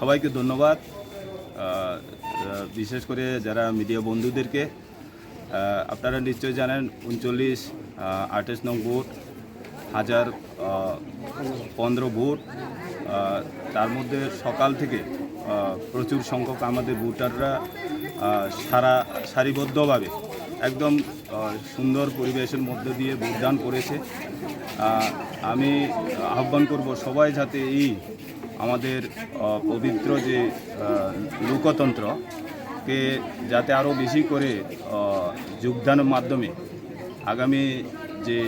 সবাইকে ধন্যবাদ। বিশেষ করে যারা মিডিয়া বন্ধুদেরকে আপনারা নিশ্চয়ই জানেন উনচল্লিশ আঠাশ নং ভোট হাজার পনেরো ভোট তার মধ্যে সকাল থেকে প্রচুর সংখ্যক আমাদের ভোটাররা সারা, সারিবদ্ধভাবে একদম সুন্দর পরিবেশের মধ্যে দিয়ে ভোটদান করেছে। আমি আহ্বান করব সবাই যাতে এই আমাদের পবিত্র যে লোকতন্ত্রকে যাতে আরও বেশি করে যোগদানের মাধ্যমে আগামী যে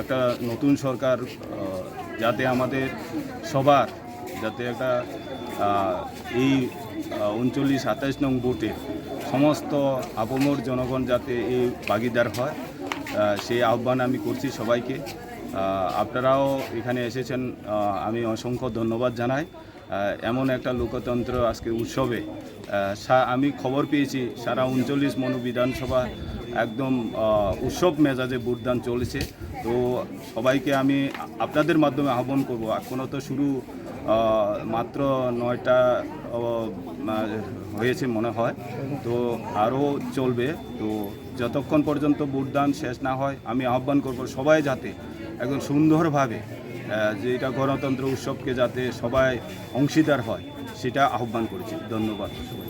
একটা নতুন সরকার যাতে আমাদের সবার, যাতে একটা এই উনচল্লিশ, সাতাইশ নং ভোটে সমস্ত আপমর জনগণ যাতে এই ভাগিদার হয়। সেই আহ্বান আমি করছি সবাইকে। আপনারাও এখানে এসেছেন আমি অসংখ্য ধন্যবাদ জানাই। এমন একটা লোকতন্ত্র আজকে উৎসবে আমি খবর পেয়েছি, সারা উনচল্লিশ মনু বিধানসভা একদম উৎসব মেজাজে ভোটদান চলেছে। তো সবাইকে আমি আপনাদের মাধ্যমে আহ্বান করব এখনও তো শুরু মাত্র নয়টা হয়েছে মনে হয়। তো আরও চলবে। তো যতক্ষণ পর্যন্ত ভোটদান শেষ না হয়, আমি আহ্বান করব সবাই যাতে একদম সুন্দরভাবে যে এটা গণতন্ত্র উৎসবকে যাতে সবাই অংশীদার হয়, সেটা আহ্বান করেছি। ধন্যবাদ সবাই